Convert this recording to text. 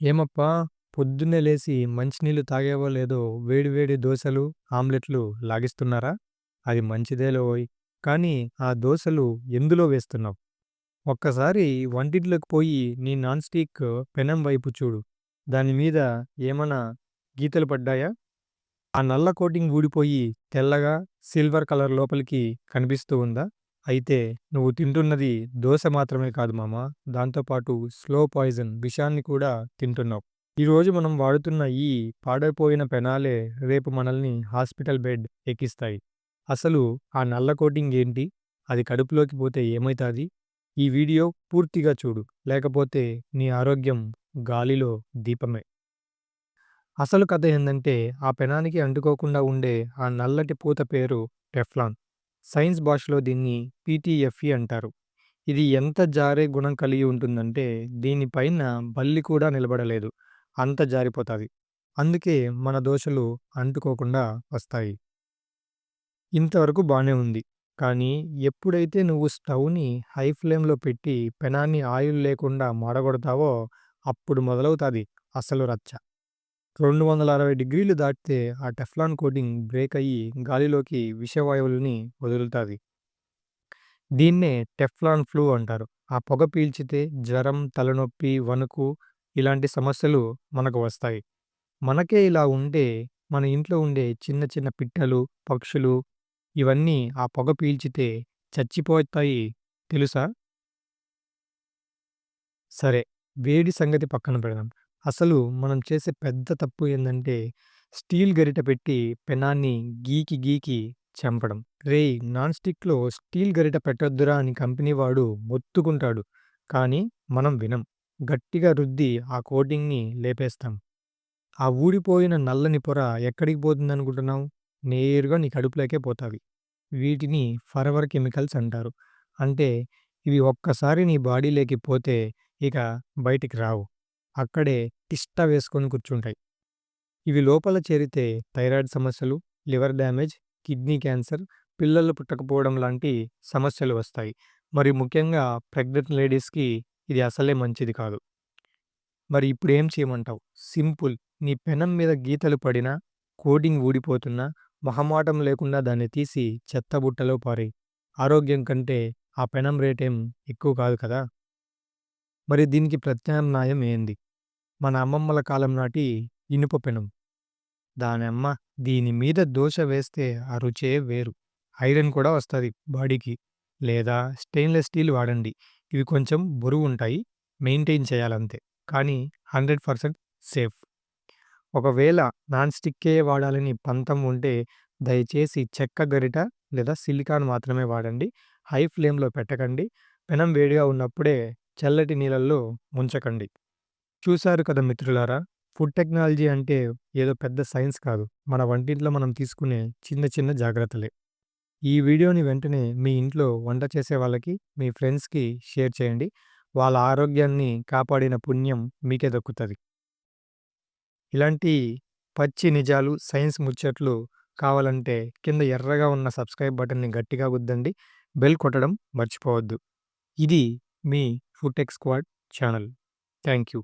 ఏమప్పా! పొద్దున్నే లేసి మంచినీళ్ళు తాగేవో లేదో వేడివేడి దోశలు ఆమ్లెట్‌లు లాగిస్తున్నారా? అది మంచిదేలోయ్! కానీ ఆ దోశలు ఎందులో వేస్తున్నావు? ఒక్కసారి వంటింట్లోకి పోయి నీ నాన్ స్టిక్ పెనం వైపు చూడు. దాని మీద ఏమన్నా గీతలు పడ్డాయా? ఆ నల్ల కోటింగ్ ఊడిపోయి తెల్లగా సిల్వర్ కలర్ లోపలికి కనిపిస్తూ ఉందా? అయితే నువ్వు తింటున్నది దోశ మాత్రమే కాదు మామా! దాంతో పాటు స్లో పాయిజన్ విషాన్ని కూడా తింటున్నావు. ఈరోజు మనం వాడుతున్న ఈ పాడైపోయిన పెనాలే రేపు మనల్ని హాస్పిటల్ బెడ్ ఎక్కిస్తాయి. అసలు ఆ నల్ల కోటింగ్ ఏంటి? అది కడుపులోకి పోతే ఏమైతాది? ఈ వీడియో పూర్తిగా చూడు. లేకపోతే నీ ఆరోగ్యం గాలిలో దీపమే. అసలు కథ ఏందంటే ఆ పెనానికి అంటుకోకుండా ఉండే ఆ నల్లటి పూత పేరు టెఫ్లాన్. సైన్స్ భాషలో దీన్ని పీటీఎఫ్ఈ అంటారు. ఇది ఎంత జారే గుణం కలిగి ఉంటుందంటే దీని పైన బల్లి కూడా నిలబడలేదు. అంత జారిపోతాది. అందుకే మన దోశలు అంటుకోకుండా వస్తాయి. ఇంతవరకు బానే ఉంది. కానీ ఎప్పుడైతే నువ్వు స్టవ్‌ని హై ఫ్లేమ్‌లో పెట్టి పెనాన్ని ఆయిల్ లేకుండా మాడగొడతావో అప్పుడు మొదలవుతాది అసలు రచ్చ. 260 డిగ్రీలు దాటితే ఆ టెఫ్లాన్ కోటింగ్ బ్రేక్ అయ్యి గాలిలోకి విషవాయువులని వదులుతుంది దీన్నే టెఫ్లాన్ ఫ్లూ అంటారు. ఆ పొగ పీల్చితే జ్వరం, తలనొప్పి, వణుకు ఇలాంటి సమస్యలు మనకు వస్తాయి. మనకే ఇలా ఉంటే మన ఇంట్లో ఉండే చిన్న చిన్న పిట్టలు, పక్షులు ఇవన్నీ ఆ పొగ పీల్చితే చచ్చిపోతాయి తెలుసా? సరే వేడి సంగతి పక్కన పెడదాం. అసలు మనం చేసే పెద్ద తప్పు ఏందంటే స్టీల్ గరిట పెట్టి పెనాన్ని గీకి గీకి చంపడం. రేయ్! నాన్ స్టిక్‌లో స్టీల్ గరిట పెట్టొద్దురా అని కంపెనీ వాడు మొత్తుకుంటాడు. కానీ మనం వినం. గట్టిగా రుద్ది ఆ కోటింగ్‌ని లేపేస్తాం. ఆ ఊడిపోయిన నల్లని పొర ఎక్కడికి పోతుందనుకుంటున్నావు? నేరుగా నీ కడుపులోకే పోతావి వీటిని ఫరెవర్ కెమికల్స్ అంటారు. అంటే ఇవి ఒక్కసారి నీ బాడీలోకి పోతే ఇక బయటికి రావు. అక్కడే తిష్ట వేసుకొని కూర్చుంటాయి. ఇవి లోపల చేరితే థైరాయిడ్ సమస్యలు, లివర్ డ్యామేజ్, కిడ్నీ క్యాన్సర్, పిల్లలు పుట్టకపోవడం లాంటి సమస్యలు వస్తాయి. మరి ముఖ్యంగా ప్రెగ్నెంట్ లేడీస్‌కి ఇది అసలే మంచిది కాదు. మరి ఇప్పుడేం చేయమంటావు? సింపుల్. నీ పెనం మీద గీతలు పడినా, కోటింగ్ ఊడిపోతున్నా మహమాటం లేకుండా దాన్ని తీసి చెత్తబుట్టలో పారి ఆరోగ్యం కంటే ఆ పెనం రేటేం ఎక్కువ కాదు కదా! మరి దీనికి ప్రత్యామ్నాయం ఏంది? మన అమ్మమ్మల కాలం నాటి ఇనుప పెనం. దానమ్మ దీని మీద దోశ వేస్తే ఆ రుచే వేరు. ఐరన్ కూడా వస్తుంది బాడీకి. లేదా స్టెయిన్‌లెస్ స్టీల్ వాడండి. ఇవి కొంచెం బరువు ఉంటాయి మెయింటైన్ చేయాలంతే. కానీ 100% సేఫ్. ఒకవేళ నాన్ స్టిక్కే వాడాలని పంతం ఉంటే దయచేసి చెక్క గరిట లేదా సిలికాన్ మాత్రమే వాడండి. హై ఫ్లేమ్‌లో పెట్టకండి. పెనం వేడిగా ఉన్నప్పుడే చల్లటి నీళ్ళల్లో ముంచకండి. చూశారు కదా మిత్రులారా! ఫుడ్ టెక్నాలజీ అంటే ఏదో పెద్ద సైన్స్ కాదు. మన వంటింట్లో మనం తీసుకునే చిన్న చిన్న జాగ్రత్తలే. ఈ వీడియోని వెంటనే మీ ఇంట్లో వంట చేసే వాళ్ళకి, మీ ఫ్రెండ్స్‌కి షేర్ చేయండి. వాళ్ళ ఆరోగ్యాన్ని కాపాడిన పుణ్యం మీకే దక్కుతుంది ఇలాంటి పచ్చి నిజాలు, సైన్స్ ముచ్చట్లు కావాలంటే కింద ఎర్రగా ఉన్న సబ్స్క్రైబ్ బటన్‌ని గట్టిగా గుద్దండి. బెల్ కొట్టడం మర్చిపోవద్దు. ఇది మీ food tech squad channel. Thank you.